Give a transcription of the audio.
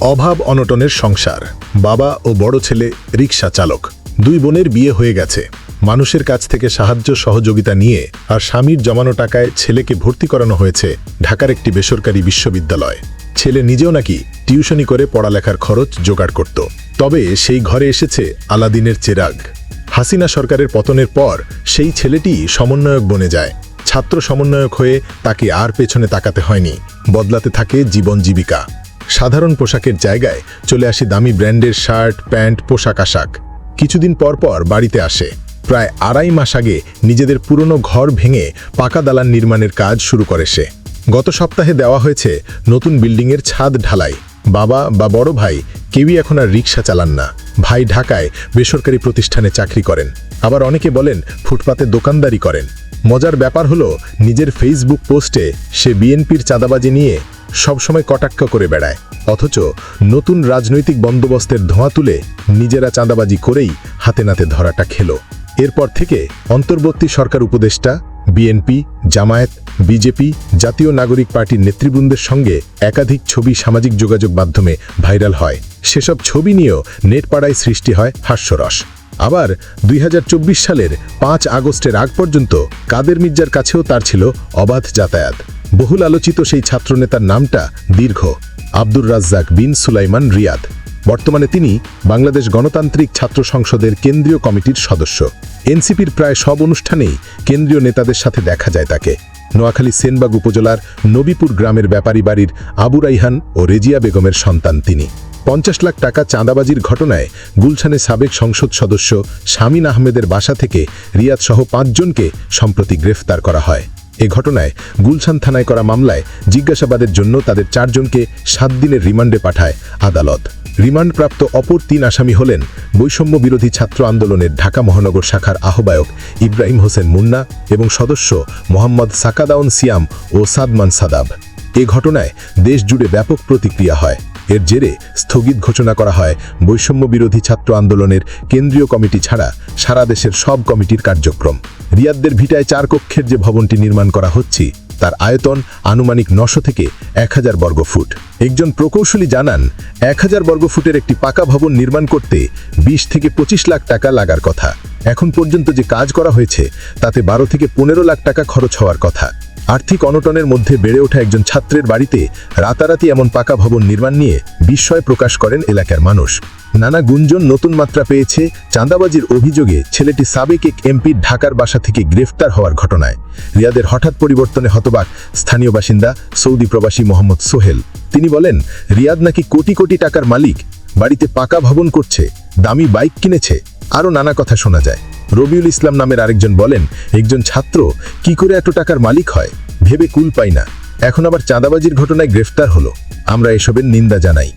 অভাব অনটনের সংসার। বাবা ও বড় ছেলে, রিকশা চালক। দুই বোনের বিয়ে হয়ে গেছে। মানুষের কাছ থেকে সাহায্য সহযোগিতা নিয়ে আর স্বামীর জমানো টাকায় ছেলেকে ভর্তি করানো হয়েছে ঢাকার একটি বেসরকারি বিশ্ববিদ্যালয়। ছেলে নিজেও নাকি টিউশনি করে পড়ালেখার খরচ জোগাড় করত। তবে সেই ঘরে এসেছে আলাদিনের চেরাগ। হাসিনা সরকারের পতনের পর সেই ছেলেটি সমন্বয়ক বনে যায়। ছাত্র সমন্বয়ক হয়ে তাকে আর পেছনে তাকাতে হয়নি। বদলাতে থাকে জীবন জীবিকা। সাধারণ পোশাকের জায়গায় চলে আসে দামি ব্র্যান্ডের শার্ট, প্যান্ট, পোশাক আশাক। কিছুদিন পর পর বাড়িতে আসে। প্রায় আড়াই মাস আগে নিজেদের পুরনো ঘর ভেঙে পাকা দালান নির্মাণের কাজ শুরু করে সে। গত সপ্তাহে দেওয়া হয়েছে নতুন বিল্ডিংয়ের ছাদ ঢালাই। বাবা বা বড় ভাই কেউই এখন আর রিক্সা চালান না। ভাই ঢাকায় বেসরকারি প্রতিষ্ঠানে চাকরি করেন। আবার অনেকে বলেন ফুটপাতে দোকানদারি করেন। মজার ব্যাপার হলো, নিজের ফেসবুক পোস্টে সে বিএনপির চাঁদাবাজি নিয়ে সবসময় কটাক্ষ করে বেড়ায়। অথচ নতুন রাজনৈতিক বন্দোবস্তের ধোঁয়া তুলে নিজেরা চাঁদাবাজি করেই হাতে নাতে ধরাটা খেল। এরপর থেকে অন্তর্বর্তী সরকার উপদেষ্টা, বিএনপি, জামায়াত, বিজেপি জাতীয় নাগরিক পার্টির নেতৃবৃন্দের সঙ্গে একাধিক ছবি সামাজিক যোগাযোগ মাধ্যমে ভাইরাল হয়। সেসব ছবি নিয়েও নেটপাড়ায় সৃষ্টি হয় হাস্যরস। আবার দুই হাজার চব্বিশ সালের পাঁচ আগস্টের আগ পর্যন্ত কাদের মির্জার কাছেও তার ছিল অবাধ যাতায়াত। বহুল আলোচিত সেই ছাত্রনেতার নামটা দীর্ঘ, আব্দুর রাজ্জাক বিন সুলাইমান রিয়াদ। বর্তমানে তিনি বাংলাদেশ গণতান্ত্রিক ছাত্র সংসদের কেন্দ্রীয় কমিটির সদস্য। এনসিপির প্রায় সব অনুষ্ঠানেই কেন্দ্রীয় নেতাদের সাথে দেখা যায় তাকে। নোয়াখালী সেনবাগ উপজেলার নবীপুর গ্রামের ব্যাপারী বাড়ির আবু রাইহান ও রেজিয়া বেগমের সন্তান তিনি। পঞ্চাশ লাখ টাকা চাঁদাবাজির ঘটনায় গুলশানে সাবেক সংসদ সদস্য শামীন আহমেদের বাসা থেকে রিয়াদ সহ পাঁচজনকে সম্প্রতি গ্রেফতার করা হয়। এ ঘটনায় গুলশান থানায় করা মামলায় জিজ্ঞাসাবাদের জন্য তাদের চারজনকে সাত দিনের রিমান্ডে পাঠায় আদালত। রিমান্ডপ্রাপ্ত অপর তিন আসামি হলেন বৈষম্য বিরোধী ছাত্র আন্দোলনের ঢাকা মহানগর শাখার আহ্বায়ক ইব্রাহিম হোসেন মুন্না এবং সদস্য মোহাম্মদ সাকাদাউন সিয়াম ও সাদমান সাদাব। এ ঘটনায় দেশ জুড়ে ব্যাপক প্রতিক্রিয়া হয়। এর জেরে স্থগিত ঘোষণা করা হয়, বৈষম্য বিরোধী ছাত্র আন্দোলনের কেন্দ্রীয় কমিটি ছাড়া সারা দেশের সব কমিটির কার্যক্রম। রিয়াদদের ভিটায় চার কক্ষের যে ভবনটি নির্মাণ করা হচ্ছে, তার আয়তন আনুমানিক নশো থেকে এক হাজার বর্গফুট একজন প্রকৌশলী জানান, এক হাজার বর্গফুটের একটি পাকা ভবন নির্মাণ করতে ২০ থেকে পঁচিশ লাখ টাকা লাগার কথা। এখন পর্যন্ত যে কাজ করা হয়েছে, তাতে বারো থেকে পনেরো লাখ টাকা খরচ হওয়ার কথা। আর্থিক অনটনের মধ্যে বেড়ে ওঠা একজন ছাত্রের বাড়িতে রাতারাতি এমন পাকা ভবন নির্মাণ নিয়ে বিস্ময় প্রকাশ করেন এলাকার মানুষ। নানা গুঞ্জন নতুন মাত্রা পেয়েছে চাঁদাবাজির অভিযোগে ছেলেটি সাবেক এক এমপির ঢাকার বাসা থেকে গ্রেফতার হওয়ার ঘটনায়। রিয়াদের হঠাৎ পরিবর্তনে হতবাক স্থানীয় বাসিন্দা সৌদি প্রবাসী মোহাম্মদ সোহেল। তিনি বলেন, রিয়াদ নাকি কোটি কোটি টাকার মালিক, বাড়িতে পাকা ভবন করছে, দামি বাইক কিনেছে, আরও নানা কথা শোনা যায়। রবিউল ইসলাম নামের আরেকজন বলেন, একজন ছাত্র, কি করে এত টাকার মালিক হয়? ভেবে কুল পাই না। এখন আবার চাঁদাবাজির ঘটনায় গ্রেফতার হলো। আমরা এসবের নিন্দা জানাই।